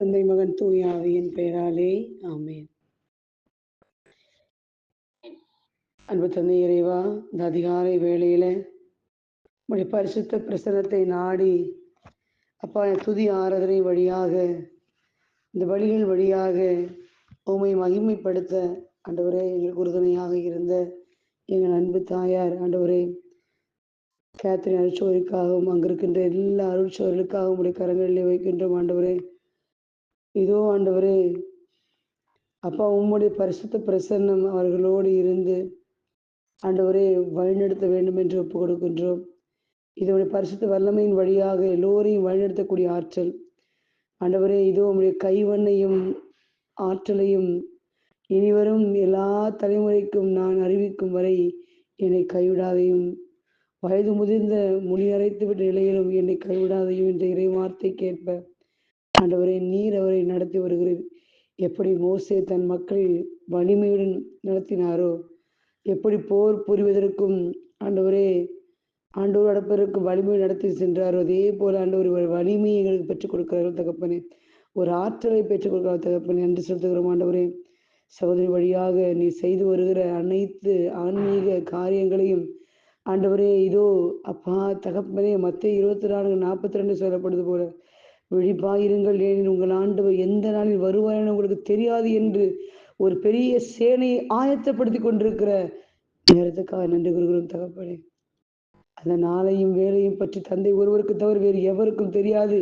தந்தை மகன் தூய ஆவியின் பெயராலே ஆமேன். அன்பு தந்தை இறைவா இந்த அதிகாலை வேளையில உடைய பரிசுத்த பிரசனத்தை நாடி அப்பா துதி ஆராதனை வழியாக இந்த வழிகள் வழியாக உம்மை மகிமைப்படுத்த ஆண்டவரே எங்களுக்கு உறுதுணையாக இருந்த எங்கள் அன்பு தாயார் ஆண்டவரே கேத்ரின் அருட்சோருக்காகவும் அங்கிருக்கின்ற எல்லா அருட்சோர்களுக்காகவும் உடைய கரங்களிலே வைக்கின்றோம் ஆண்டவரே. இதோ ஆண்டவரே அப்பா உம்முடைய பரிசுத்த பிரசன்னம் அவர்களோடு இருந்து ஆண்டவரே வழிநடத்த வேண்டும் என்று ஒப்புக் கொடுக்கின்றோம் இதோடைய பரிசுத்த வல்லமையின் வழியாக எல்லோரையும் வழிநடத்தக்கூடிய ஆற்றல். ஆண்டவரே இதோ உங்களுடைய கைவண்ணையும் ஆற்றலையும் இனிவரும் எல்லா தலைமுறைக்கும் நான் அறிவிக்கும் வரை என்னை கைவிடாதையும் வயது முதிர்ந்த முடி அரைத்து விட்ட நிலையிலும் என்னை கைவிடாதையும் என்ற இறை கேட்ப ஆண்டவரே நீர் அவரை நடத்தி வருகிறீர் எப்படி மோசே தன் மக்களை வலிமையுடன் நடத்தினாரோ எப்படி போர் புரிவதற்கும் ஆண்டவரே ஆண்டவர் நடப்பதற்கு வலிமை நடத்தி சென்றாரோ அதே போல ஆண்டவர் வலிமையை எங்களுக்கு பெற்றுக் கொடுக்கிறார்கள் தகப்பனே. ஒரு ஆற்றலை பெற்றுக் கொடுக்கிறார் தகப்பனே. என்று செலுத்துகிறோம் ஆண்டவரே. சகோதரி வழியாக நீ செய்து வருகிற அனைத்து ஆன்மீக காரியங்களையும் ஆண்டவரே இதோ அப்பா தகப்பனே மத்திய இருபத்தி நான்கு நாற்பத்தி ரெண்டு சொல்லப்படுது போல. விழிப்பாயிருங்கள். ஏனில் உங்கள் ஆண்டவர் எந்த நாளில் வருவார் என உங்களுக்கு தெரியாது என்று ஒரு பெரிய சேனையை ஆயத்தப்படுத்தி கொண்டிருக்கிற நேரத்துக்காக நன்றி குருகுரும் தகப்பனே. அந்த நாளையும் வேலையும் பற்றி தந்தை ஒருவருக்கு தவிர வேறு எவருக்கும் தெரியாது.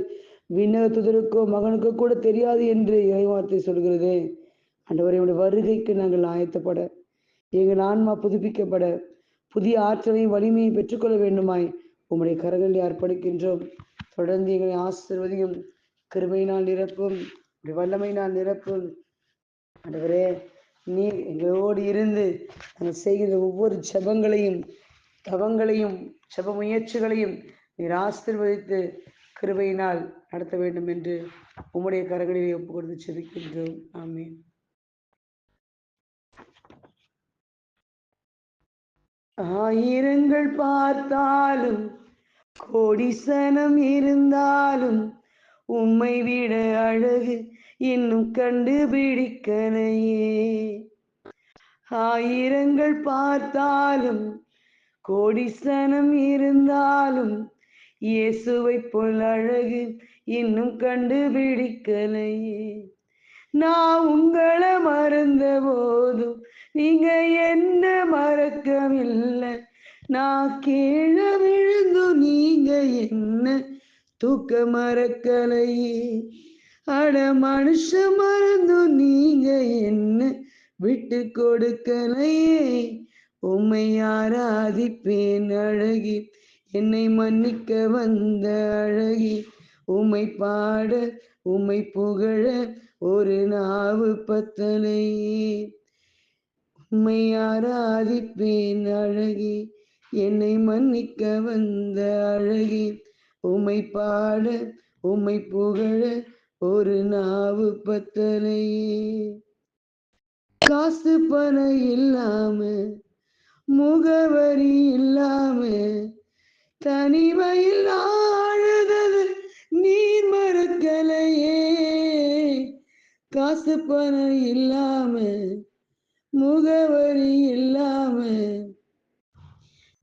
விண்ணகத்துதருக்கோ மகனுக்கோ கூட தெரியாது என்று இறைவார்த்தை சொல்கிறதே. ஆண்டவரையுடைய வருகைக்கு நாங்கள் ஆயத்தப்பட எங்கள் ஆன்மா புதுப்பிக்கப்பட புதிய ஆற்றலையும் வலிமையும் பெற்றுக்கொள்ள வேண்டுமாய் உம்முடைய கரங்களில் அர்ப்பணிக்கின்றோம். தொடர்ந்து எங்களை ஆசிர்வதியும் கிருமையினால் நிரப்பும் வல்லமையினால் நிரப்பும். ஆண்டவரே நீர் எங்களோடு இருந்து நாங்கள் செய்கிற ஒவ்வொரு ஜபங்களையும் தவங்களையும் ஜப முயற்சிகளையும் நீர் ஆசிர்வதித்து கிருபையினால் நடத்த வேண்டும் என்று உம்முடைய கரங்களிலே ஒப்பு கொடுத்து செபிக்கின்றோம் ஆமீன். ஆயிரங்கள் பார்த்தாலும் கோடிசனம் இருந்தாலும் உம்மை விட அழகு இன்னும் கண்டுபிடிக்கலையே. ஆயிரங்கள் பார்த்தாலும் கோடிசனம் இருந்தாலும் இயேசுவை போல் அழகு இன்னும் கண்டுபிடிக்கலையே. நான் உங்களை மறந்த போதும் நீங்க என்ன மறக்கவில்லை? நான் கீழே விழுந்தும் நீங்க என்ன தூக்க மறக்கலையே அட மனுஷ மறந்து நீங்க என்ன விட்டு கொடுக்கலையே உம்மை ஆராதிப்பேன் அழகி என்னை மன்னிக்க வந்த அழகி. உமை பாட உமை புகழ ஒரு நாவு பத்தலையே உம்மை ஆராதிப்பேன் அழகி என்னை மன்னிக்க வந்த அழகி உம்மை பாட உம்மை புகழ ஒரு நாவு பத்தலையே. காசு பண இல்லாம முகவரி இல்லாம தனிமையில் ஆழுதது நீர் மறக்கலையே. காசு பணம் இல்லாம முகவரி இல்லாம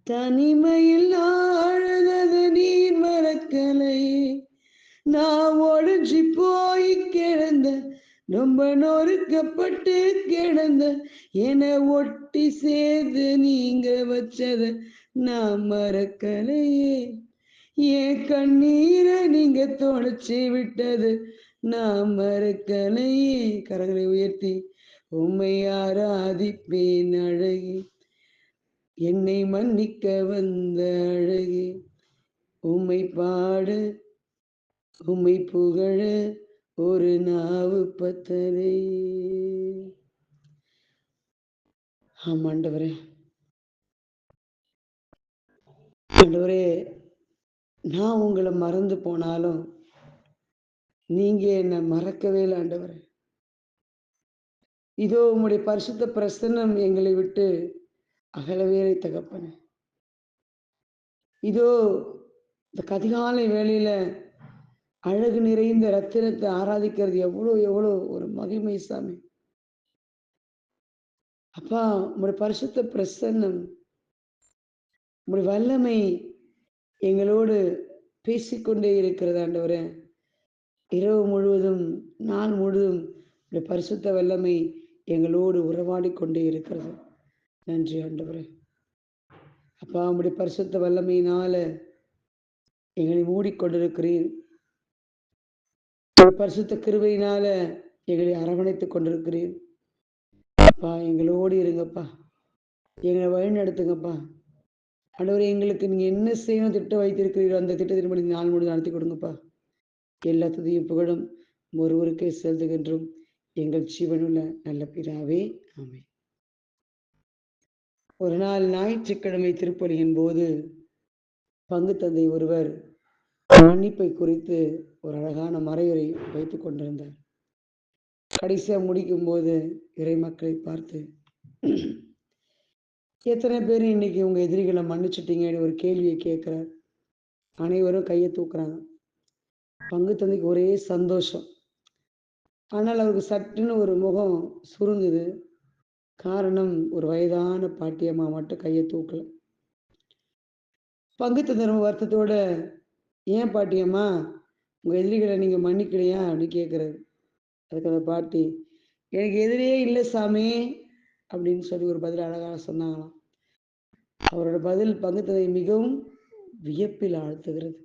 தனிமையில் ஆழுதது நீர் மறக்கலையே நான் ஒழிஞ்சி போய் கிடந்த ரொம்ப நொறுக்கப்பட்டு கிடந்த என ஒட்டி சேர்ந்து நீங்க வச்சத நான் மறக்கலையே என் கண்ணீரை நீங்க தொடச்சி விட்டது நான் மறக்கலையே கரங்களை உயர்த்தி உம்மை ஆராதிப்பேன் அழகி. என்னை மன்னிக்க வந்த அழகே உம்மை பாட உம்மை புகழ ஒரு நாவு பத்தலை ஆமாண்டவரே ஆண்டவரே. நான் உங்களை மறந்து போனாலும் நீங்க என்னை மறக்கவே இல்லை ஆண்டவரே. இதோ உங்களுடைய பரிசுத்த பிரசன்னம் எங்களை விட்டு அகலவேலை தகப்பன. இதோ இந்த கதிகாலை வேலையில அழகு நிறைந்த ரத்தினத்தை ஆராதிக்கிறது எவ்வளோ எவ்வளோ ஒரு மகிமை சாமி. அப்பா உங்களுடைய பரிசுத்த பிரசன்னம் உங்களுடைய வல்லமை எங்களோடு பேசிக்கொண்டே இருக்கிறது ஆண்டவரே. இரவு முழுவதும் நாள் முழுவதும் உங்களுடைய பரிசுத்த வல்லமை எங்களோடு உறவாடி கொண்டே இருக்கிறது. நன்றி ஆண்டவரே. அப்பா உங்களுடைய பரிசுத்த வல்லமையினால எங்களை மூடிக்கொண்டிருக்கிறீர். பரிசுத்த கிருபையினால எங்களை அரவணைத்துக் கொண்டிருக்கிறீர். அப்பா எங்களோடு இருங்கப்பா. எங்களை வழி நடத்துங்கப்பா ஆண்டவரே எங்களுக்கு நீங்க என்ன செய்யணும் திட்டம் வைத்திருக்கிறீர்களோ அந்த திட்டத்தின்படி நாள் முழு நடத்தி கொடுங்கப்பா. எல்லா துதியும் புகழும் ஒருவருக்கே செலுத்துகின்றோம் எங்கள் ஜீவனுள்ள நல்ல பிராவே ஆமே ஒரு நாள் ஞாயிற்றுக்கிழமை திருப்பலியின் போது பங்கு தந்தை ஒருவர் மன்னிப்பை குறித்து ஒரு அழகான மறையுரை வைத்துக் கொண்டிருந்தார். கடைசியா முடிக்கும் போது இறை மக்களை பார்த்து எத்தனை பேர் இன்னைக்கு உங்க எதிரிகளை மன்னிச்சிட்டீங்கன்னு ஒரு கேள்வியை கேட்கிறார். அனைவரும் கையை தூக்குறாங்க. பங்கு தந்தைக்கு ஒரே சந்தோஷம். ஆனால் அவருக்கு சட்டுன்னு ஒரு முகம் சுருங்குது. காரணம் ஒரு வயதான பாட்டியம்மா மட்டும் கையை தூக்கல. பங்கு தந்திரம் வருத்தத்தோட ஏன் பாட்டியம்மா உங்க எதிரிகளை நீங்க மன்னிக்கலையா? அப்படின்னு கேட்குறாரு அதுக்கு அந்த பாட்டி எனக்கு எதிரியே இல்லை சாமி அப்படின்னு சொல்லி ஒரு பதில் அழகாக சொன்னாங்களாம். அவரோட பதில் பங்கு தந்தை மிகவும் வியப்பில் ஆழ்த்துகிறது.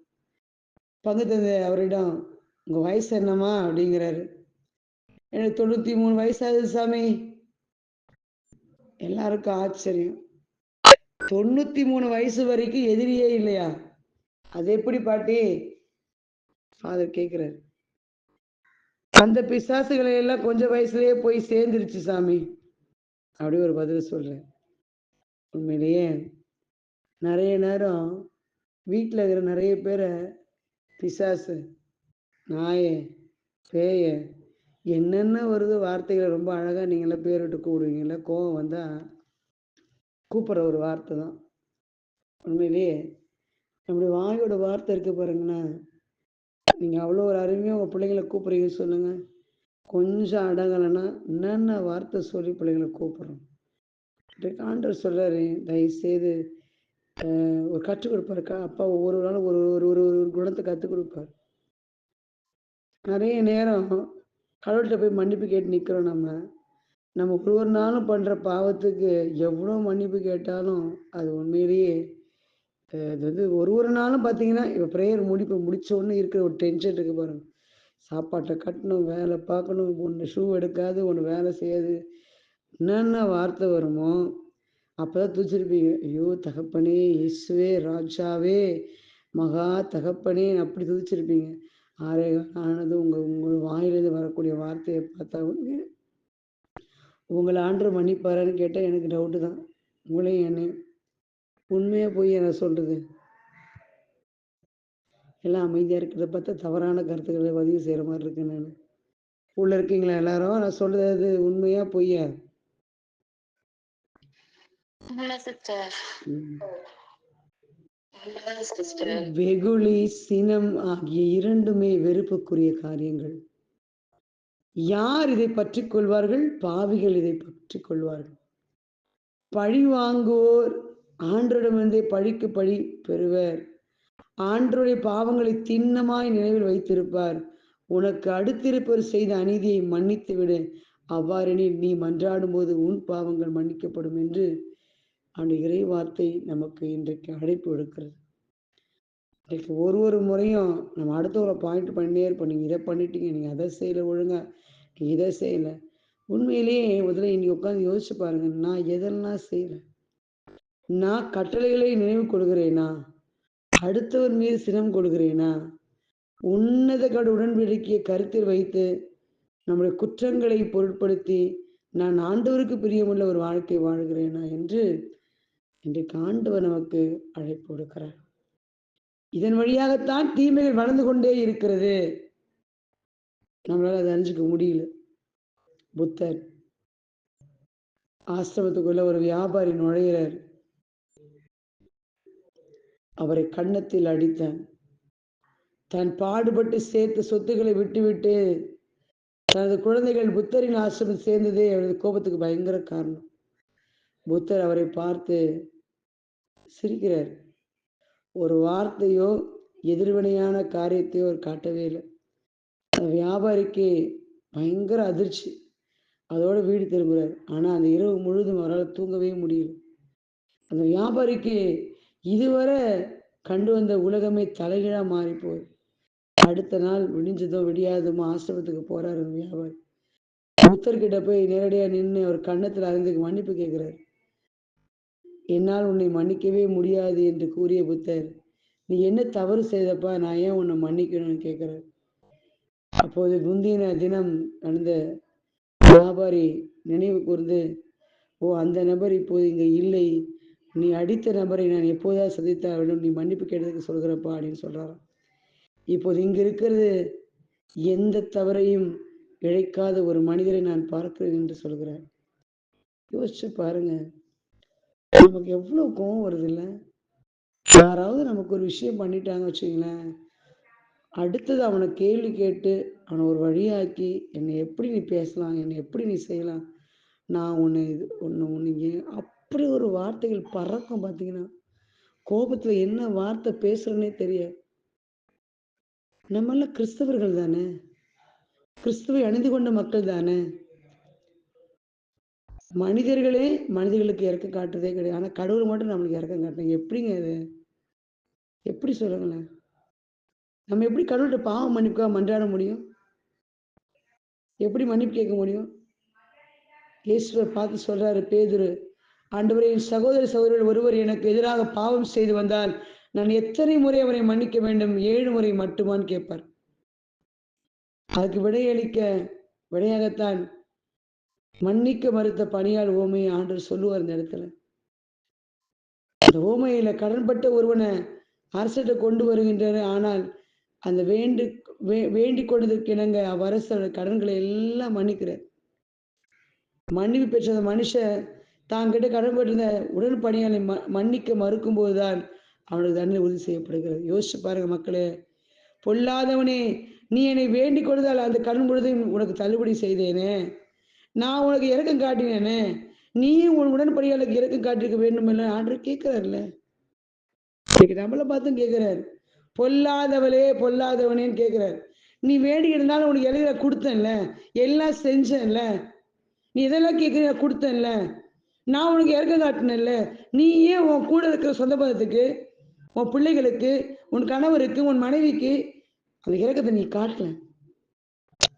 பங்கு தந்தை அவரிடம் உங்க வயசு என்னம்மா? அப்படிங்கிறாரு. எனக்கு தொண்ணூத்தி மூணு வயசாகுது சாமி. எல்லாருக்கும் ஆச்சரியம். தொண்ணூத்தி மூணு வயசு வரைக்கும் எதிரியே இல்லையா? அது எப்படி பாட்டி? ஃபாதர் கேக்குறாரு. அந்த பிசாசுகளை எல்லாம் கொஞ்சம் வயசுலயே போய் சேர்ந்துருச்சு சாமி. அப்படி ஒரு பதில் சொல்றேன். உண்மையிலேயே நிறைய நேரம் வீட்டில் இருக்கிற நிறைய பேரை பிசாசு நாய பேய என்னென்ன வருது வார்த்தைகளை ரொம்ப அழகாக நீங்களாம் பேரிட்டு கூடுவீங்கள கோவம் வந்தால் கூப்பிட்ற ஒரு வார்த்தை தான். உண்மையிலேயே நம்முடைய வாயோட வார்த்தை இருக்க பாருங்கண்ணா நீங்கள் அவ்வளோ ஒரு அருமையாக உங்கள் பிள்ளைங்களை கூப்பிட்றீங்க சொல்லுங்கள் கொஞ்சம் அடங்கலைன்னா என்னென்ன வார்த்தை சொல்லி பிள்ளைங்களை கூப்பிட்றோம்? ஆண்டர் சொல்கிறாரு தயவுசெய்து ஒரு கற்றுக் கொடுப்பாருக்கா அப்பா ஒவ்வொரு நாளும் ஒரு ஒரு ஒரு ஒரு குணத்தை கற்றுக் கொடுப்பார். நிறைய நேரம் கடவுள்கிட்ட போய் மன்னிப்பு கேட்டு நிற்கிறோம் நம்ம. நம்ம ஒரு ஒரு நாளும் பண்ணுற பாவத்துக்கு எவ்வளோ மன்னிப்பு கேட்டாலும் அது உண்மையிலேயே அது வந்து ஒரு ஒரு நாளும் பார்த்தீங்கன்னா இப்போ ப்ரேயர் முடிப்பு முடிச்ச இருக்கிற ஒரு டென்ஷன் இருக்கு பாருங்க. சாப்பாட்டை கட்டணும் வேலை பார்க்கணும் ஒன்று ஷூ எடுக்காது ஒன்று வேலை செய்யாது. என்னென்ன வார்த்தை வருமோ அப்போதான் துச்சிருப்பீங்க ஐயோ தகப்பனே இயேசுவே ராஜாவே மகா தகப்பனே அப்படி துதிச்சிருப்பீங்க. ஆரே ஆனது உங்கள் உங்கள் வாயிலிருந்து வரக்கூடிய வார்த்தையை பார்த்தா உங்களை ஆண்டு மன்னிப்பாரான்னு கேட்டால் எனக்கு டவுட்டு தான். உங்களையும் என்னையும். உண்மையாக போய் என்ன சொல்கிறது எல்லாம் அமைதியாக இருக்கிறத பார்த்தா தவறான கருத்துக்களை பதிவு செய்கிற மாதிரி இருக்கு நான். உள்ள இருக்கீங்களா எல்லாரும்? நான் சொல்றது உண்மையா பொய்யா? வெகுளி சினம் ஆகிய இரண்டுமே வெறுப்புக்குரிய காரியங்கள். யார் இதை பற்றி கொள்வார்கள்? பாவிகள் இதை பற்றி கொள்வார்கள். பழி வாங்குவோர் ஆண்டரிடமிருந்தே பழிக்கு பழி பெறுவர். ஆண்டோடைய பாவங்களை திண்ணமாய் நினைவில் வைத்திருப்பார். உனக்கு அடுத்திருப்பவர் செய்த அநீதியை மன்னித்து விடு அவ்வாறெனில் நீ மன்றாடும் போது உன் பாவங்கள் மன்னிக்கப்படும் என்று அந்த இறை வார்த்தை நமக்கு இன்றைக்கு அழைப்பு எடுக்கிறது இன்றைக்கு ஒரு ஒரு முறையும் நம்ம அடுத்தவரை பாயிண்ட் பண்ணியே இருப்போம். நீங்கள் இதை பண்ணிட்டீங்க நீங்கள் அதை செய்யலை ஒழுங்கா நீங்கள் இதை செய்யலை. உண்மையிலேயே முதல்ல இன்னைக்கு உட்காந்து யோசிச்சு பாருங்க நான் எதெல்லாம் செய்யலை? நான் கட்டளைகளை நினைவு கொடுக்கிறேனா அடுத்தவர் மீது சினம் கொடுக்கிறேனா உன்னத கடு உடன்படிக்கையை கருத்தில் வைத்து நம்முடைய குற்றங்களை பொருட்படுத்தி நான் ஆண்டவருக்கு பிரியமுள்ள ஒரு வாழ்க்கை வாழ்கிறேனா என்று இன்றைக்கு ஆண்டவர் நமக்கு அழைப்பு கொடுக்கிறார். இதன் வழியாகத்தான் தீமைகள் வளர்ந்து கொண்டே இருக்கிறது. நம்மளால அதை அறிஞ்சிக்க முடியல. புத்தர் ஆசிரமத்துக்குள்ள ஒரு வியாபாரி நுழைகிறார் அவரை கன்னத்தில் அடித்தான். தான் பாடுபட்டு சேர்த்த சொத்துக்களை விட்டுவிட்டு தனது குழந்தைகள் புத்தரின் ஆசிரமம் சேர்ந்ததே அவரது கோபத்துக்கு பயங்கர காரணம். புத்தர் அவரை பார்த்து சிரிக்கிறார். ஒரு வார்த்தையோ எதிர்வினையான காரியத்தையோ அவர் காட்டவே இல்லை. அந்த வியாபாரிக்கு பயங்கர அதிர்ச்சி. அதோட வீடு திரும்புகிறார் ஆனால் அந்த இரவு முழுதும் அவரால் தூங்கவே முடியல. அந்த வியாபாரிக்கு இதுவரை கண்டு வந்த உலகமே தலைகீழாக மாறி போகுது. அடுத்த நாள் விடிஞ்சதோ விடியாதமோ ஆசிரமத்துக்கு போறாரு அந்த வியாபாரி. புத்தர்கிட்ட போய் நேரடியாக நின்று அவர் கன்னத்தில் அறிந்துக்கு மன்னிப்பு கேட்குறாரு என்னால் உன்னை மன்னிக்கவே முடியாது என்று கூறிய புத்தர் நீ என்ன தவறு செய்தப்பா? நான் ஏன் உன்னை மன்னிக்கணும்னு கேட்குறார்? அப்போது முந்தின தினம் நடந்த வியாபாரி நினைவு கூர்ந்து ஓ அந்த நபர் இப்போது இங்கே இல்லை. நீ அடித்த நபரை நான் எப்போதாவது சந்தித்தா வேண்டும் நீ மன்னிப்பு கேட்டதுக்கு சொல்கிறப்பா? அப்படின்னு சொல்கிறாராம் இப்போது இங்கே இருக்கிறது எந்த தவறையும் இழைக்காத ஒரு மனிதரை நான் பார்க்கிறேன் என்று சொல்கிறார். யோசிச்சு பாருங்கள் நமக்கு எவ்வளோ கோவம் வருது இல்லை யாராவது நமக்கு ஒரு விஷயம் பண்ணிட்டாங்க வச்சுங்களேன் அடுத்தது அவனை கேள்வி கேட்டு அவனை ஒரு வழியாக்கி என்னை எப்படி நீ பேசலாம் என்னை எப்படி நீ செய்யலாம் நான் உன்னை இது ஒன்று உன்னை அப்படி ஒரு வார்த்தைகள் பறக்கும் பார்த்தீங்கன்னா கோபத்தில் என்ன வார்த்தை பேசுறேன்னே தெரியாது. நம்மெல்லாம் கிறிஸ்தவர்கள் தானே? கிறிஸ்துவை அணிந்து கொண்ட மக்கள் தானே? மனிதர்களே மனிதர்களுக்கு இறக்கம் காட்டுறதே கிடையாது. ஆனால் கடவுள் மட்டும் நம்மளுக்கு இறக்கம் காட்டுறாங்க. எப்படிங்க அது எப்படி சொல்லுங்களேன்? நம்ம எப்படி கடவுள்கிட்ட பாவம் மன்னிப்புக்காக மன்றாட முடியும்? எப்படி மன்னிப்பு கேட்க முடியும்? ஈஸ்வர் பார்த்து சொல்றாரு பேதுரு ஆண்டவரின் சகோதர சகோதரர்கள் ஒருவர் எனக்கு எதிராக பாவம் செய்து வந்தால் நான் எத்தனை முறை அவரை மன்னிக்க வேண்டும்? ஏழு முறை மட்டுமான்னு கேட்பார். அதுக்கு விடையளிக்க விடையாகத்தான் மன்னிக்க மறுத்த பணியால் ஓமையை ஆண்டு சொல்லுவார் இந்த இடத்துல. அந்த ஓமையில கடன்பட்ட ஒருவனை அரசிட்ட கொண்டு வருகின்றனர். ஆனால் அந்த வேண்டு வே வேண்டிக் கொண்டதற்கு இணங்க அவ்வரசோட கடன்களை எல்லாம் மன்னிக்கிறார். மன்னிப்பு பெற்ற அந்த மனுஷன் தாங்கிட்ட கடன் பெற்றிருந்த உடன் பணியாளை ம மன்னிக்க மறுக்கும் போதுதான் அவனுக்கு தண்டனை உறுதி செய்யப்படுகிறது. யோசிச்சு பாருங்க மக்களே பொல்லாதவனே நீ என்னை வேண்டிக் கொடுத்தால் அந்த கடன் பொழுதையும் உனக்கு தள்ளுபடி செய்தேனே. நான் உனக்கு இறக்கம் காட்டினேனே. நீயும் உன் உடன்படியாளுக்கு இறக்கம் காட்டிருக்க வேண்டும் இல்லை ஆண்டு கேட்கிறார்ல கேட்கிறாமல பார்த்தும் கேட்கிறார். பொல்லாதவளே பொல்லாதவனேன்னு கேட்கிறார். நீ வேண்டி இருந்தாலும் உனக்கு எழுதில கொடுத்தேன்ல. எல்லாம் செஞ்சேன்ல. நீ இதெல்லாம் கேட்குற கொடுத்தேன்ல. நான் உனக்கு இறக்க காட்டினேன்ல. நீ ஏன் உன் கூட இருக்கிற சொந்த பதத்துக்கு உன் பிள்ளைகளுக்கு உன் கணவருக்கு உன் மனைவிக்கு அந்த இறக்கத்தை நீ காட்டல.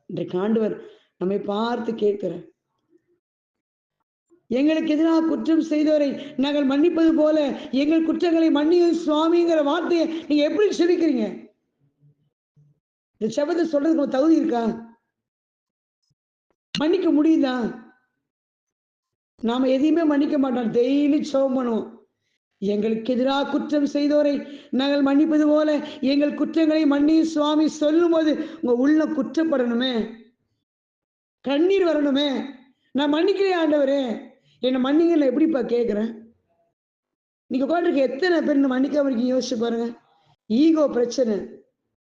இன்றைக்கு ஆண்டவர் நம்மை பார்த்து கேட்கிறார் எங்களுக்கு எதிராக குற்றம் செய்தவரை நாங்கள் மன்னிப்பது போல எங்கள் குற்றங்களை மன்னியும் சுவாமிங்கிற வார்த்தையை நீங்க எப்படி செவிக்கிறீங்க இந்த செபத்தை சொல்றதுக்கு தகுதி இருக்கா? மன்னிக்க முடியுதா? நாம எதையுமே மன்னிக்க மாட்டோம். டெய்லி சோகம் பண்ணுவோம். எங்களுக்கு எதிராக குற்றம் செய்தோரை நாங்கள் மன்னிப்பது போல எங்கள் குற்றங்களை மன்னியும் சுவாமி சொல்லும் போது உங்க உள்ள குற்றப்படணுமே. கண்ணீர் வரணுமே. நான் மன்னிக்கிறேன் ஆண்டவரே. என்னை மன்னிங்க நான் எப்படிப்பா கேட்குறேன்? நீங்கள் உட்காந்துருக்க எத்தனை பேர் இந்த மன்னிக்காம இருக்கீங்க யோசிச்சு பாருங்க. ஈகோ பிரச்சனை.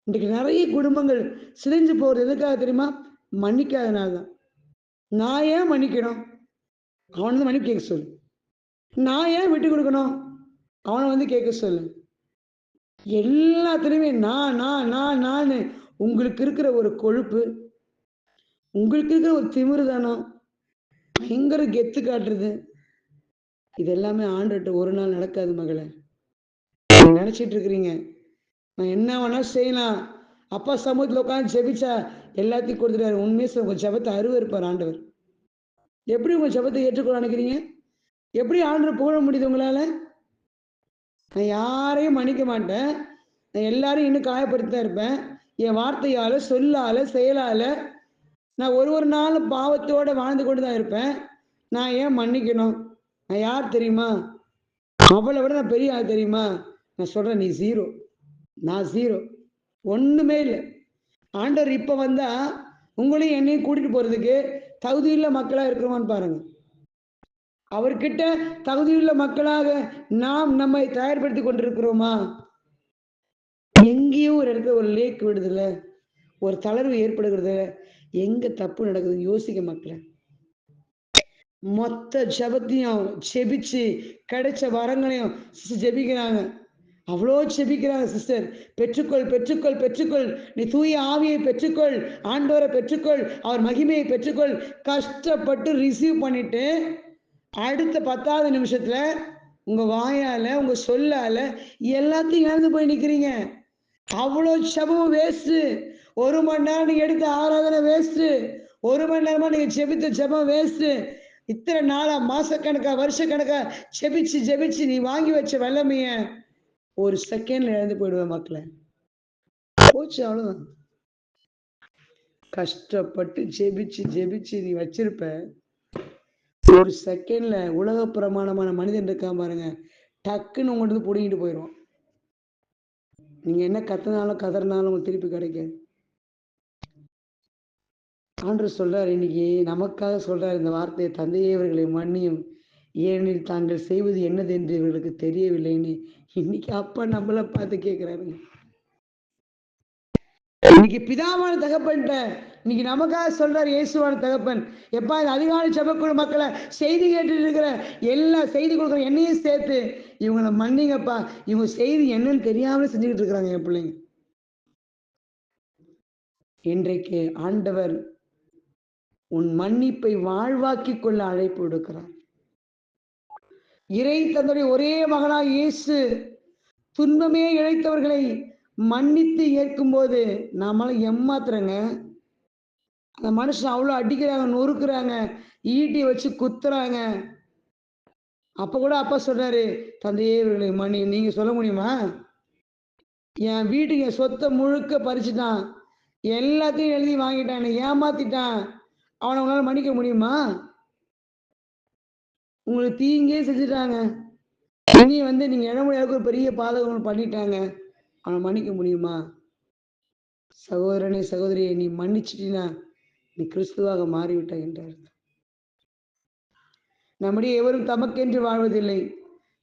இன்றைக்கு நிறைய குடும்பங்கள் சிதைஞ்சு போகிறது எதுக்காக தெரியுமா? மன்னிக்காதனால தான். நான் ஏன் மன்னிக்கணும்? அவனை வந்து மன்னிப்பு கேட்க சொல்லு. நான் ஏன் விட்டு கொடுக்கணும்? அவனை வந்து கேட்க சொல்லு. எல்லாத்துலேயுமே நான் நான் நான் நான் உங்களுக்கு இருக்கிற ஒரு கொழுப்பு உங்களுக்கு இருக்கிற ஒரு திமிருதானம் பயங்கர கெத்து காட்டுறது. இது எல்லாமே ஆண்டுட்டு ஒரு நாள் நடக்காது மகளே. நினைச்சிட்டு இருக்கிறீங்க. நான் என்ன வேணா செய்யலாம். அப்பா சமூகத்தில் உட்காந்து ஜெபிச்சா எல்லாத்தையும் கொடுத்துட்டாரு. உண்மையை சொல்ல உங்கள் ஜபத்தை அருவருப்பார் ஆண்டவர். எப்படி உங்கள் ஜபத்தை ஏற்றுக்கொள்ள நினைக்கிறீங்க? எப்படி ஆண்டவர் புகழ முடியுது உங்களால? நான் யாரையும் மன்னிக்க மாட்டேன். நான் எல்லாரையும் இன்னும் காயப்படுத்தி தான் இருப்பேன். என் வார்த்தையால சொல்லால செயலால நான் ஒரு ஒரு நாளும் பாவத்தோட வாழ்ந்து கொண்டு தான் இருப்பேன். நான் ஏன் மன்னிக்கணும்? நான் யார் தெரியுமா? அவளை விட நான் பெரிய ஆள் தெரியுமா? நான் சொல்றேன் நீ ஜீரோ நான் ஜீரோ ஒண்ணுமே இல்லை. ஆண்டவர் இப்ப வந்தா உங்களையும் என்னையும் கூட்டிட்டு போறதுக்கு தகுதியுள்ள மக்களா இருக்கிறோமான்னு பாருங்க. அவர்கிட்ட தகுதியுள்ள மக்களாக நாம் நம்மை தயார்படுத்தி கொண்டிருக்கிறோமா? எங்கேயும் ஒரு இடத்துல ஒரு லேக் விடுதில்லை ஒரு தளர்வு ஏற்படுகிறது. எங்க தப்பு நடக்குதுன்னு யோசிக்க மக்களை. மொத்த ஜபத்தையும் செபிச்சு கிடைச்ச வரங்களையும் ஜெபிக்கிறாங்க. அவ்வளோ செபிக்கிறாங்க சிஸ்டர் பெற்றுக்கொள் பெற்றுக்கொள் பெற்றுக்கொள். நீ தூய ஆவியை பெற்றுக்கொள் ஆண்டோரை பெற்றுக்கொள் அவர் மகிமையை பெற்றுக்கொள். கஷ்டப்பட்டு ரிசீவ் பண்ணிட்டு அடுத்த பத்தாவது நிமிஷத்துல உங்க வாயால உங்க சொல்லால எல்லாத்தையும் இழந்து போய் நிக்கிறீங்க. அவ்வளோ சபமும் வேஸ்ட்டு ஒரு மணி நேரம் நீங்க எடுத்த ஆராதனை வேஸ்ட்டு ஒரு மணி நேரமா நீங்க செபித்த ஜெபம் வேஸ்ட்டு இத்தனை நாளா மாசக்கணக்கா வருஷக்கணக்கா ஜெபிச்சு ஜெபிச்சு நீ வாங்கி வச்ச வல்லமைய ஒரு செகண்ட்ல இழந்து போயிடுவேன் மக்களை. போச்சு அவ்வளவுதான். கஷ்டப்பட்டு ஜெபிச்சு ஜெபிச்சு நீ வச்சிருப்ப. ஒரு செகண்ட்ல உலக பிரமாணமான மனிதன் இருக்கான் பாருங்க. டக்குன்னு உங்கள்கிட்ட இருந்து பிடிங்கிட்டு போயிடுவான் நீங்க என்ன கத்துனாலும் கதறினாலும் உங்களுக்கு திருப்பி கிடைக்காது. ஆண்டு சொல்றார். இன்னைக்கு நமக்காக சொல்றார் இந்த வார்த்தையை தந்தையே இவர்களை மன்னியும். ஏனெனில் தாங்கள் செய்வது என்னது என்று இவர்களுக்கு தெரியவில்லைன்னு இன்னைக்கு அப்பா நம்மள பார்த்து கேட்கிறாருங்க இன்னைக்கு பிதாவான தகப்பன்ட்ட இன்னைக்கு நமக்காக சொல்றாரு இயேசுவான தகப்பன். எப்பா இந்த அதிகாலை சபக்குழு மக்களை செய்தி கேட்டு இருக்கிற எல்லா செய்தி கொடுக்குற என்னையும் சேர்த்து இவங்களை மன்னிங்கப்பா. இவங்க செய்தி என்னன்னு தெரியாமலே செஞ்சுக்கிட்டு இருக்கிறாங்க என் பிள்ளைங்க. இன்றைக்கு ஆண்டவர் உன் மன்னிப்பை வாழ்வாக்கி கொள்ள அழைப்பு விடுக்கிறார். இறை தன்னுடைய ஒரே மகனாய் இயேசு துன்பமே இழைத்தவர்களை மன்னித்து ஏற்கும்போது நாமெல்லாம் ஏமாத்துறங்க. அந்த மனுஷன் அவ்வளோ அடிக்கிறாங்க நொறுக்குறாங்க ஈட்டி வச்சு குத்துறாங்க. அப்ப கூட அப்பா சொல்றாரு தந்தையே இவர்களை மணி நீங்க சொல்ல முடியுமா? என் வீட்டுக்கு என் சொத்தை முழுக்க பறிச்சுட்டான். எல்லாத்தையும் எழுதி வாங்கிட்டான் என்னை ஏமாத்திட்டான். அவனை உங்களால மன்னிக்க முடியுமா? உங்களுக்கு தீங்கே செஞ்சுட்டாங்க. இனி வந்து நீங்க இட முடியாத ஒரு பெரிய பாதகம் பண்ணிட்டாங்க. அவனை மன்னிக்க முடியுமா? சகோதரனே சகோதரியை நீ மன்னிச்சிட்டினா நீ கிறிஸ்துவாக மாறிவிட்டாய் என்றார் நம்முடைய எவரும் தமக்கென்று வாழ்வதில்லை.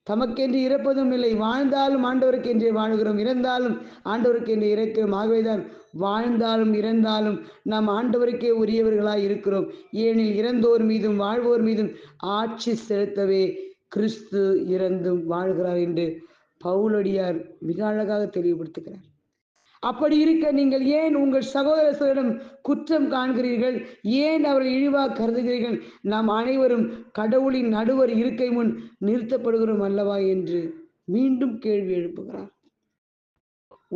தமக்கென்று இறப்பதும் இல்லை. வாழ்ந்தாலும் ஆண்டவருக்கென்று வாழ்கிறோம். இறந்தாலும் ஆண்டவருக்கு என்று இறக்கிறோம். ஆகவேதான் வாழ்ந்தாலும் இறந்தாலும் நாம் ஆண்டவருக்கே உரியவர்களாய் இருக்கிறோம். ஏனில் இறந்தோர் மீதும் வாழ்வோர் மீதும் ஆட்சி செலுத்தவே கிறிஸ்து இறந்தும் வாழ்கிறார் என்று பவுலடியார் மிக அழகாக தெளிவுபடுத்துகிறார். அப்படி இருக்க நீங்கள் ஏன் உங்கள் சகோதரர்களிடம் குற்றம் காண்கிறீர்கள்? ஏன் அவரை இழிவாக கருதுகிறீர்கள்? நாம் அனைவரும் கடவுளின் நடுவர் இருக்கை முன் நிறுத்தப்படுகிறோம் அல்லவா? என்று மீண்டும் கேள்வி எழுப்புகிறார்.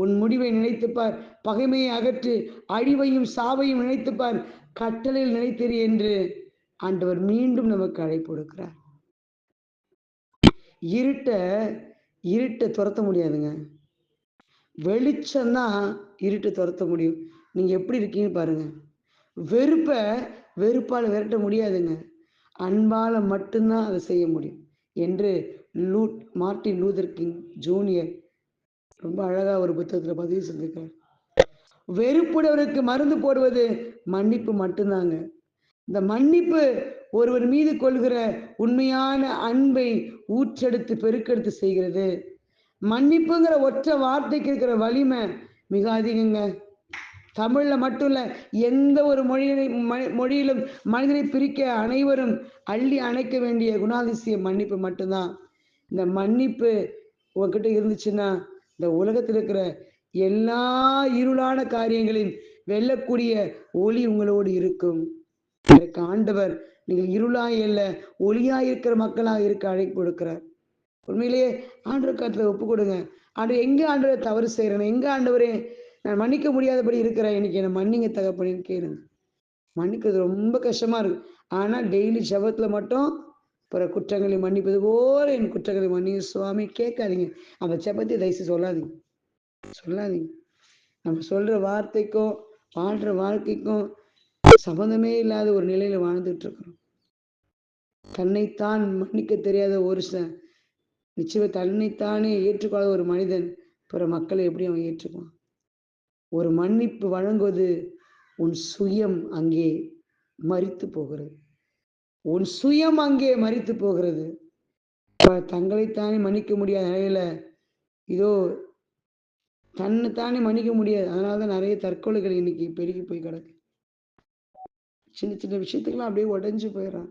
உன் முடிவை நினைத்துப்பார். பகைமையை அகற்று அழிவையும் சாவையும் நினைத்துப்பார். கட்டளையில் நினைத்திரு என்று ஆண்டவர் மீண்டும் நமக்கு அழைப்பு கொடுக்கிறார். இருட்ட இருட்டை துரத்த முடியாதுங்க. வெளிச்சம்தான் இருட்டை துரத்த முடியும். நீங்க எப்படி இருக்கீங்கன்னு பாருங்க. வெறுப்பை வெறுப்பால் விரட்ட முடியாதுங்க. அன்பால மட்டும்தான் அதை செய்ய முடியும். என்று லூட் மார்ட்டின் லூதர் கிங் ஜூனியர் ரொம்ப அழகா ஒரு புத்தகத்துல பதிவு செஞ்சிருக்கார். வெறுப்புடவருக்கு மருந்து போடுவது மன்னிப்பு மட்டும்தாங்க. இந்த மன்னிப்பு ஒருவர் மீது கொள்கிற உண்மையான அன்பை ஊற்றெடுத்து பெருக்கெடுத்து செய்கிறது. மன்னிப்புங்கிற ஒற்றை வார்த்தைக்கு இருக்கிற வலிமை மிக அதிகங்க. தமிழ்ல மட்டும் இல்ல எந்த ஒரு மொழியினை மொழியிலும் மனிதனை பிரிக்க அனைவரும் அள்ளி அணைக்க வேண்டிய குணாதிசயம் மன்னிப்பு மட்டும்தான். இந்த மன்னிப்பு உங்ககிட்ட இருந்துச்சுன்னா இந்த உலகத்தில் இருக்கிற எல்லா இருளான காரியங்களையும் வெல்லக்கூடிய ஒளி உங்களோடு இருக்கும். எனக்கு ஆண்டவர் நீங்கள் இருளாய் அல்ல ஒளியா இருக்கிற மக்களாக இருக்க அழைப்பு கொடுக்கிறார். உண்மையிலேயே ஆண்டவர் கருத்துல ஒப்பு கொடுங்க. ஆண்டு எங்க ஆண்டவரை தவறு செய்கிறேன் எங்க ஆண்டவரே நான் மன்னிக்க முடியாதபடி இருக்கிறேன்? இன்னைக்கு என்னை மன்னிங்க தகப்படின்னு கேளுங்க. மன்னிக்கிறது ரொம்ப கஷ்டமா இருக்கு. ஆனா டெய்லி ஜெபத்துல மட்டும் பிற குற்றங்களை மன்னிப்பது போல என் குற்றங்களை மன்னிங்க சுவாமி. கேட்காதீங்க. அந்த ஜெபத்தை தயசு சொல்லாதீங்க. சொல்லாதீங்க. நம்ம சொல்ற வார்த்தைக்கும் வாழ்ற வாழ்க்கைக்கும் சம்பந்தமே இல்லாத ஒரு நிலையில வாழ்ந்துட்டு இருக்கிறோம். தன்னைத்தான் மன்னிக்க தெரியாத ஒரு ச நிச்சயம் தன்னைத்தானே ஏற்றுக்கொள்ளாத ஒரு மனிதன் பிற மக்களை எப்படி அவன் ஏற்றுக்குவான்? ஒரு மன்னிப்பு வழங்குவது உன் சுயம் அங்கே மறித்து போகிறது. உன் சுயம் அங்கே மறித்து போகிறது. தங்களைத்தானே மன்னிக்க முடியாத நிலையில இதோ தன்னை தானே மன்னிக்க முடியாது. அதனால தான் நிறைய தற்கொலைகள் இன்னைக்கு பெருகி போய் கிடக்கு. சின்ன சின்ன விஷயத்துக்கெல்லாம் அப்படியே உடஞ்சு போயிடறான்.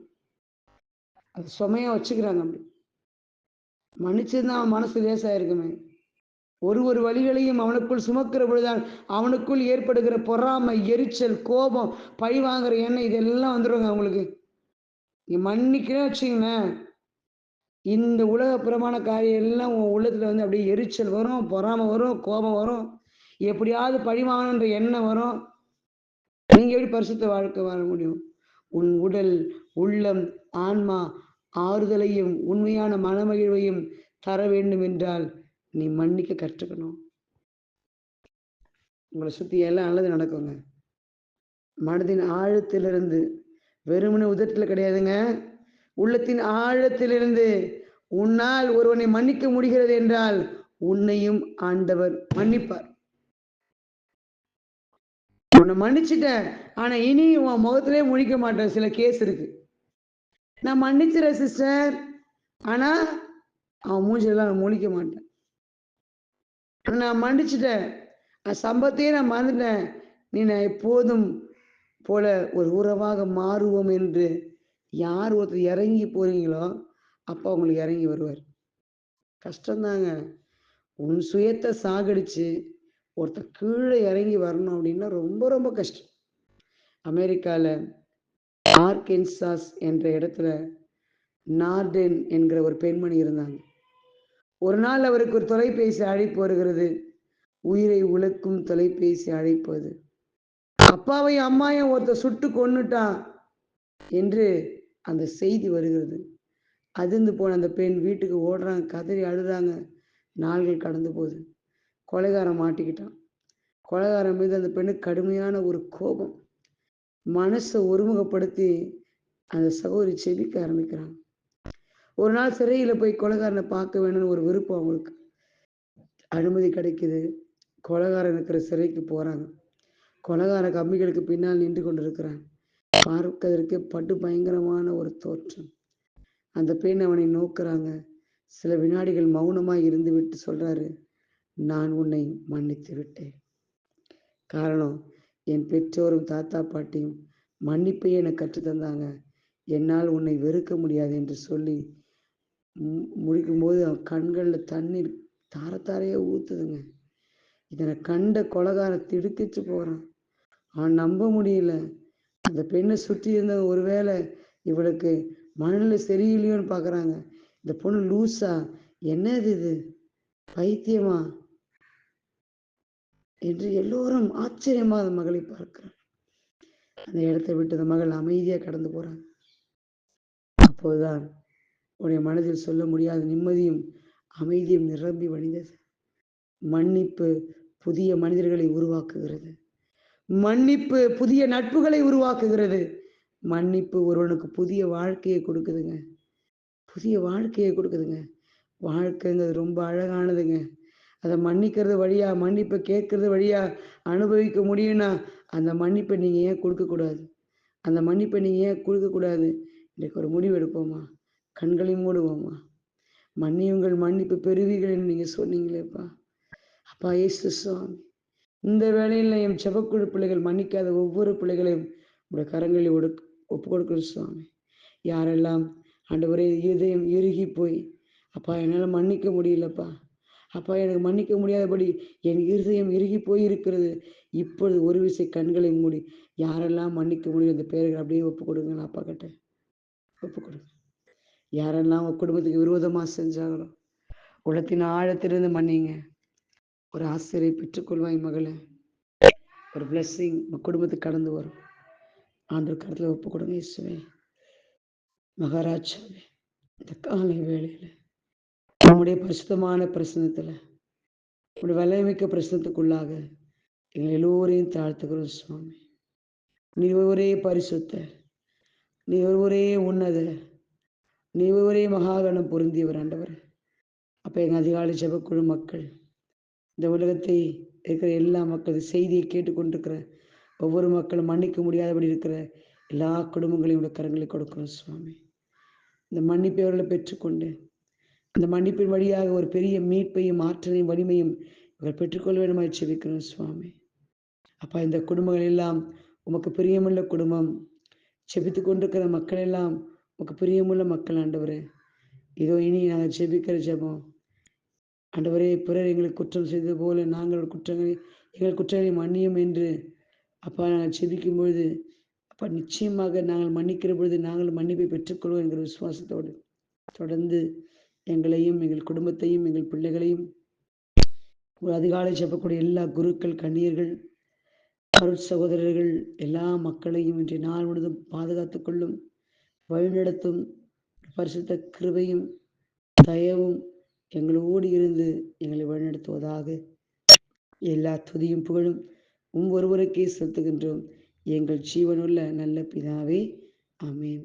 அது சுமையா வச்சுக்கிறாங்க அப்படி. மன்னிச்சிருந்தா அவன் மனசு லேசா இருக்குமே. ஒரு ஒரு வழிகளையும் அவனுக்குள் சுமக்கிற பொழுதுதான் அவனுக்குள் ஏற்படுகிற பொறாமை எரிச்சல் கோபம் பழி வாங்குற எண்ணெய் இதெல்லாம் வந்துடுங்க அவங்களுக்கு. நீ மன்னிக்கிறேன் வச்சுங்களேன் இந்த பிரமாண காரியம் எல்லாம் உன் உள்ளத்துல வந்து அப்படியே எரிச்சல் வரும் பொறாமை வரும் கோபம் வரும். எப்படியாவது பழிவாங்கன்ற எண்ணம் வரும். நீங்க எப்படி பரிசுத்த வாழ்க்கை வாழ முடியும்? உன் உடல் உள்ளம் ஆன்மா ஆறுதலையும் உண்மையான மனமகிழ்வையும் தர வேண்டும் என்றால் நீ மன்னிக்க கற்றுக்கணும். உங்களை சுத்தி எல்லாம் நல்லது நடக்குங்க. மனதின் ஆழத்திலிருந்து வெறுமனே உதட்டில் கிடையாதுங்க. உள்ளத்தின் ஆழத்திலிருந்து உன்னால் ஒருவனை மன்னிக்க முடிகிறது என்றால் உன்னையும் ஆண்டவர் மன்னிப்பார். உன்னை மன்னிச்சிட்டேன். ஆனா இனி உன் முகத்திலே முழிக்க மாட்டேன். சில கேஸ் இருக்கு. நான் மன்னிச்சிடறேன் சிஸ்டர் ஆனா அவன் மூஞ்சிலாம் முழிக்க மாட்டேன். நான் மன்னிச்சிட்டேன். சம்பத்தையே நான் மறந்துட்டேன். நீ நான் எப்போதும் போல ஒரு உறவாக மாறுவோம் என்று யார் ஒருத்தர் இறங்கி போறீங்களோ அப்போ அவங்களுக்கு இறங்கி வருவார். கஷ்டம்தாங்க. உன் சுயத்தை சாகடிச்சு ஒருத்தர் கீழே இறங்கி வரணும் அப்படின்னா ரொம்ப ரொம்ப கஷ்டம். அமெரிக்காவில் ஆர்கென்சாஸ் என்ற இடத்துல நார்டென் என்கிற ஒரு பெண்மணி இருந்தாங்க. ஒரு நாள் அவருக்கு ஒரு தொலைபேசி அழைப்பு வருகிறது. உயிரை உழக்கும் தொலைபேசி அழைப்பு அது. அப்பாவையும் அம்மாயும் ஒருத்த சுட்டு கொன்னுட்டான் என்று அந்த செய்தி வருகிறது. அதிர்ந்து போன அந்த பெண் வீட்டுக்கு ஓடுறாங்க கதறி அழுறாங்க. நாள்கள் கடந்து போகுது. கொலைகாரன் மாட்டிக்கிட்டான். கொலைகாரன் மீது அந்த பெண்ணுக்கு கடுமையான ஒரு கோபம். மனசை ஒருமுகப்படுத்தி அந்த சகோதரி செபிக்க ஆரம்பிக்கிறாங்க ஒரு நாள் சிறையில் போய் கொலைகாரனை பார்க்க வேணும்னு ஒரு விருப்பம் அவங்களுக்கு. அனுமதி கிடைக்குது. கொலைகாரன் இருக்கிற சிறைக்கு போறாங்க. கொலகார கம்பிகளுக்கு பின்னால் நின்று கொண்டிருக்கிறான். பார்ப்பதற்கு படு பயங்கரமான ஒரு தோற்றம். அந்த பெண் அவனை நோக்குறாங்க. சில வினாடிகள் மௌனமாய் இருந்து விட்டு சொல்றாரு நான் உன்னை மன்னித்து விட்டேன். காரணம் என் பெற்றோரும் தாத்தா பாட்டியும் மன்னிப்பையே எனக்கு கற்றுத்தந்தாங்க என்னால் உன்னை வெறுக்க முடியாது என்று சொல்லி மு- முடிக்கும்போது அவன் கண்களில் தண்ணீர் தார தாரையே ஊத்துதுங்க. இதனை கண்ட கொலகார திடுக்கிச்சு போறான். அவன் நம்ப முடியல. அந்த பெண்ணை சுற்றி இருந்த ஒருவேளை இவளுக்கு மனநிலை சரியில்லையோன்னு பார்க்குறாங்க இந்த பொண்ணு லூஸா என்னது இது? பைத்தியமா? என்று எல்லோரும் ஆச்சரியமா அந்த மகளை பார்க்கிறான் அந்த இடத்தை விட்டு அந்த மகள் அமைதியா கடந்து போறாங்க. அப்போதுதான் உடைய மனதில் சொல்ல முடியாத நிம்மதியும் அமைதியும் நிரம்பி வழிந்தது. மன்னிப்பு புதிய மனிதர்களை உருவாக்குகிறது. மன்னிப்பு புதிய நட்புகளை உருவாக்குகிறது. மன்னிப்பு ஒருவனுக்கு புதிய வாழ்க்கையை கொடுக்குதுங்க. புதிய வாழ்க்கையை கொடுக்குதுங்க. வாழ்க்கைங்கிறது ரொம்ப அழகானதுங்க. அதை மன்னிக்கிறது வழியா மன்னிப்பை கேட்கறது வழியா அனுபவிக்க முடியும்னா அந்த மன்னிப்பை நீங்க ஏன் கொடுக்கக்கூடாது? அந்த மன்னிப்பை நீங்க ஏன் கொடுக்கக்கூடாது? இன்றைக்கு ஒரு முடிவு எடுப்போமா? கண்களை மூடுவோமா? மன்னியுங்கள் மன்னிப்பு பெறுவீர்கள் நீங்கள் நீங்க சொன்னீங்களேப்பா. அப்பா ஏசு சுவாமி. இந்த வேலையில் என் செபக்குழு பிள்ளைகள் மன்னிக்காத ஒவ்வொரு பிள்ளைகளையும் உடைய கரங்களில் ஒடு ஒப்பு கொடுக்கணும் சுவாமி. யாரெல்லாம் ஆண்டவரே இதயம் இறுகி போய் அப்பா என்னால் மன்னிக்க முடியலப்பா. அப்பா எனக்கு மன்னிக்க முடியாதபடி என் இருதயம் இறுகி போய் இருக்கிறது இப்பொழுது ஒரு விசை கண்களை மூடி யாரெல்லாம் மன்னிக்க முடியும் அந்த பெயர்கள் அப்படியே ஒப்பு கொடுங்க அப்பா கிட்ட. ஒப்பு கொடுங்க யாரெல்லாம் உங்க குடும்பத்துக்கு விரோதமா செஞ்சாங்களோ உள்ளத்தின் ஆழத்திலிருந்து மன்னிங்க. ஒரு ஆசிரியை பெற்றுக்கொள்வாய் மகளே. ஒரு பிளஸ்ஸிங் உங்க குடும்பத்துக்கு கடந்து வரும். ஆண்டு கருத்துல ஒப்பு கொடுங்க இயேசுவே. மகாராஜாவே இந்த காலை வேளையில நம்முடைய பரிசுத்தமான பிரசனத்துல உடைய வல்லமைக்க பிரசனத்துக்குள்ளாக எங்கள் எல்லோரையும் தாழ்த்துக்கிறோம் சுவாமி. நீ ஒரே பரிசுத்த நீ ஒரே உன்னத நீ ஒரே மகாகணம் பொருந்தியவர் ஆண்டவர். அப்ப எங்க அதிகாலை ஜபக்குழு மக்கள் இந்த உலகத்தை இருக்கிற எல்லா மக்கள் செய்தியை கேட்டுக்கொண்டிருக்கிற ஒவ்வொரு மக்களும் மன்னிக்க முடியாதபடி இருக்கிற எல்லா குடும்பங்களையும் உடைய கரங்களை கொடுக்கிறோம் சுவாமி. இந்த மன்னிப்பை அவர்களை பெற்றுக்கொண்டு அந்த மன்னிப்பின் வழியாக ஒரு பெரிய மீட்பையும் ஆற்றலையும் வலிமையும் இவர்கள் பெற்றுக்கொள்ள வேண்டுமாய் செபிக்கிறோம் சுவாமி. அப்பா இந்த குடும்பங்கள் எல்லாம் உமக்கு பிரியமுள்ள குடும்பம். செபித்து கொண்டிருக்கிற மக்கள் எல்லாம் உமக்கு பிரியமுள்ள மக்கள் ஆண்டவர். இதோ இனி நாங்கள் செபிக்கிற ஜெபம் ஆண்டவரே பிறர் எங்களுக்கு குற்றம் செய்தது போல நாங்கள் குற்றங்களை எங்கள் குற்றங்களை மன்னியும் என்று அப்பா நாங்கள் செபிக்கும் பொழுது அப்பா நிச்சயமாக நாங்கள் மன்னிக்கிற பொழுது நாங்கள் மன்னிப்பை பெற்றுக்கொள்வோம் என்கிற விசுவாசத்தோடு தொடர்ந்து எங்களையும் எங்கள் குடும்பத்தையும் எங்கள் பிள்ளைகளையும் அதிகாலை செப்பக்கூடிய எல்லா குருக்கள் கண்ணியர்கள் அருட் சகோதரர்கள் எல்லா மக்களையும் இன்றைய நாள் முழுவதும் பாதுகாத்துக் கொள்ளும் வழிநடத்தும் பரிசுத்த கிருபையும் தயவும் எங்களோடு இருந்து எங்களை வழிநடத்துவதாக எல்லா துதியும் புகழும். உம் ஒருவருக்கே செலுத்துகின்றோம். எங்கள் ஜீவனுள்ள நல்ல பிதாவே. ஆமேன்.